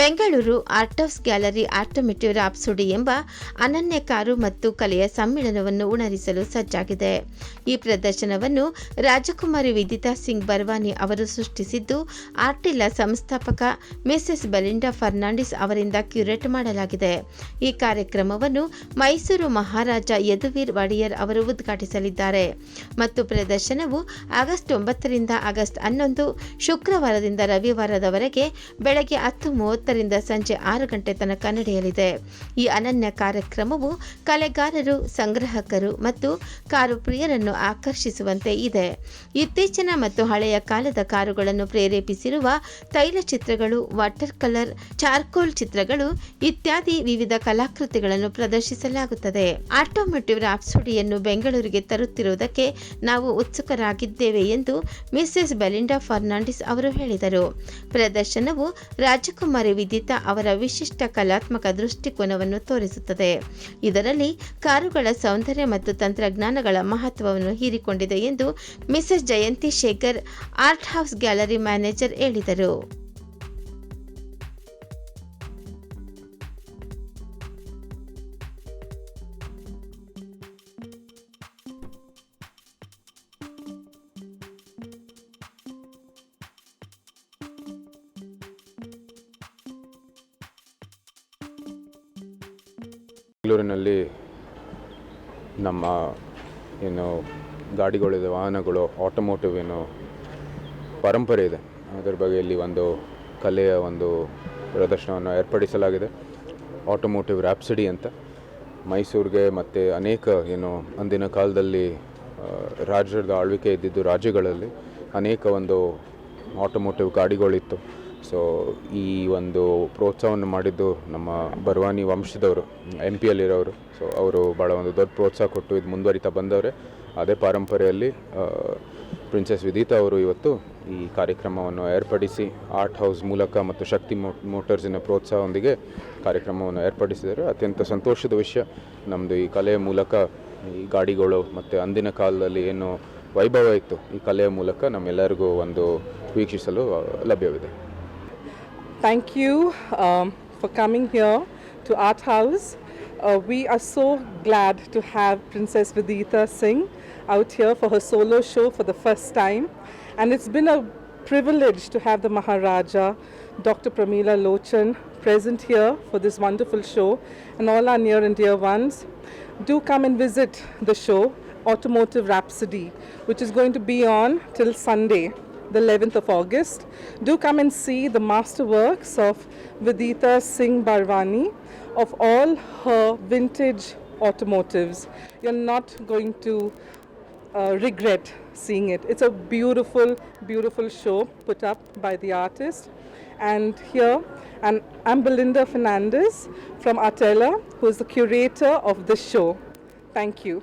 Bengaluru art ಆಫ್ಸ್ gallery automotive rhapsody ಎಂಬ ಅನನ್ಯ ಕಾರು ಮತ್ತು ಕಲೆಯ ಸಮ್ಮೇಳನವನ್ನು ಉಣರಿಸಲು ಸಜ್ಜಾಗಿದೆ. ಈ ಪ್ರದರ್ಶನವನ್ನು ರಾಜಕುಮಾರಿ ವಿದಿತಾ ಸಿಂಗ್ ಬರ್ವಾನಿ ಅವರು ಸೃಷ್ಟಿಸಿದ್ದು ಆರ್ಟಿಲಾ ಸಂಸ್ಥಾಪಕ ಮಿಸ್ಸೆಸ್ ಬೆಲಿಂಡಾ ಫರ್ನಾಂಡಿಸ್ ಅವರಿಂದ ಕ್ಯೂರೇಟ್ ಮಾಡಲಾಗಿದೆ. ಈ ಕಾರ್ಯಕ್ರಮವನ್ನು ಮೈಸೂರು ಮಹಾರಾಜ ಯದುವೀರ್ ಒಡೆಯರ್ ಅವರು ಉದ್ಘಾಟಿಸಲಿದ್ದಾರೆ. ಮತ್ತು ಪ್ರದರ್ಶನವು ಆಗಸ್ಟ್ ಒಂಬತ್ತರಿಂದ ಆಗಸ್ಟ್ ಹನ್ನೊಂದು ಶುಕ್ರವಾರದಿಂದ ರವಿವಾರದವರೆಗೆ ಬೆಳಗ್ಗೆ ಹತ್ತು ಮೂವತ್ತರಿಂದ ಸಂಜೆ ಆರು ಗಂಟೆ ತನಕ ನಡೆಯಲಿದೆ. ಈ ಅನನ್ಯ ಕಾರ್ಯಕ್ರಮವು ಕಲೆಗಾರರು, ಸಂಗ್ರಹಕರು ಮತ್ತು ಕಾರು ಪ್ರಿಯರನ್ನು ಆಕರ್ಷಿಸುವಂತೆ ಇದೆ. ಇತ್ತೀಚಿನ ಮತ್ತು ಹಳೆಯ ಕಾಲದ ಕಾರುಗಳನ್ನು ಪ್ರೇರೇಪಿಸಿರುವ ತೈಲ ಚಿತ್ರಗಳು, ವಾಟರ್ ಕಲರ್, ಚಾರ್ಕೋಲ್ ಚಿತ್ರಗಳು ಇತ್ಯಾದಿ ವಿವಿಧ ಕಲಾಕೃತಿಗಳನ್ನು ಪ್ರದರ್ಶಿಸಲಾಗುತ್ತದೆ. ಆಟೋಮೋಟಿವ್ ರಾಪ್ಸೋಡಿಯನ್ನು ಬೆಂಗಳೂರಿಗೆ ತರುತ್ತಿರುವುದಕ್ಕೆ ನಾವು ಉತ್ಸುಕರಾಗಿದ್ದೇವೆ ಎಂದು ಮಿಸ್ಸೆಸ್ ಬೆಲಿಂಡಾ ಫರ್ನಾಂಡಿಸ್ ಅವರು ಹೇಳಿದರು. ಪ್ರದರ್ಶನವು ರಾಜಕುಮಾರಿ ವಿದಿತಾ ಅವರ ವಿಶಿಷ್ಟ ಕಲಾತ್ಮಕ ದೃಷ್ಟಿಕೋನವನ್ನು ತೋರಿಸುತ್ತದೆ. ಇದರಲ್ಲಿ ಕಾರುಗಳ ಸೌಂದರ್ಯ ಮತ್ತು ತಂತ್ರಜ್ಞಾನಗಳ ಮಹತ್ವವನ್ನು ಹೀರಿಕೊಂಡಿದೆ ಎಂದು Mrs Jayanthi Shekhar art house gallery manager ಹೇಳಿದರು. ಬೆಂಗಳೂರಿನಲ್ಲಿ ನಮ್ಮ, ಏನು, ಗಾಡಿಗಳಿದೆ, ವಾಹನಗಳು ಆಟೋಮೋಟಿವ್ ಏನು ಪರಂಪರೆ ಇದೆ. ಅದರ ಬಗ್ಗೆ ಇಲ್ಲಿ ಒಂದು ಕಲೆಯ ಒಂದು ಪ್ರದರ್ಶನವನ್ನು ಏರ್ಪಡಿಸಲಾಗಿದೆ. ಆಟೋಮೋಟಿವ್ ರ್ಯಾಪ್ಸಿಡಿ ಅಂತ. ಮೈಸೂರಿಗೆ ಮತ್ತು ಅನೇಕ, ಏನು, ಅಂದಿನ ಕಾಲದಲ್ಲಿ ರಾಜ್ಯದ ಆಳ್ವಿಕೆ ಇದ್ದಿದ್ದು ರಾಜ್ಯಗಳಲ್ಲಿ ಅನೇಕ ಒಂದು ಆಟೋಮೋಟಿವ್ ಗಾಡಿಗಳಿತ್ತು. ಸೊ ಈ ಒಂದು ಪ್ರೋತ್ಸಾಹವನ್ನು ಮಾಡಿದ್ದು ನಮ್ಮ ಬರ್ವಾನಿ ವಂಶದವರು ಎಂ ಪಿಯಲ್ಲಿರೋರು ಸೊ ಅವರು ಭಾಳ ಒಂದು ದೊಡ್ಡ ಪ್ರೋತ್ಸಾಹ ಕೊಟ್ಟು ಇದು ಮುಂದುವರಿತಾ ಬಂದವರೇ. ಅದೇ ಪರಂಪರೆಯಲ್ಲಿ ಪ್ರಿನ್ಸೆಸ್ ವಿದಿತಾ ಅವರು ಇವತ್ತು ಈ ಕಾರ್ಯಕ್ರಮವನ್ನು ಏರ್ಪಡಿಸಿ ಆರ್ಟ್ ಹೌಸ್ ಮೂಲಕ ಮತ್ತು ಶಕ್ತಿ ಮೋ ಮೋಟರ್ಸಿನ ಪ್ರೋತ್ಸಾಹದೊಂದಿಗೆ ಕಾರ್ಯಕ್ರಮವನ್ನು ಏರ್ಪಡಿಸಿದರು. ಅತ್ಯಂತ ಸಂತೋಷದ ವಿಷಯ ನಮ್ಮದು ಈ ಕಲೆಯ ಮೂಲಕ, ಈ ಗಾಡಿಗಳು ಮತ್ತು ಅಂದಿನ ಕಾಲದಲ್ಲಿ ಏನು ವೈಭವ ಇತ್ತು, ಈ ಕಲೆಯ ಮೂಲಕ ನಮ್ಮೆಲ್ಲರಿಗೂ ಒಂದು ವೀಕ್ಷಿಸಲು ಲಭ್ಯವಿದೆ. Thank you um, for coming here to Art House. Uh, we are so glad to have Princess Vidita Singh out here for her solo show for the first time. And it's been a privilege to have the Maharaja, Dr. Pramila Lochan, present here for this wonderful show and all our near and dear ones. Do come and visit the show, Automotive Rhapsody, which is going to be on till Sunday the 11th of August. Do come and see the masterworks of Vidita Singh Barwani of all her vintage automotives. You're not going to uh, regret seeing it. It's a beautiful, beautiful show put up by the artist. And here, and I'm Belinda Fernandez from Artella, who is the curator of this show. Thank you.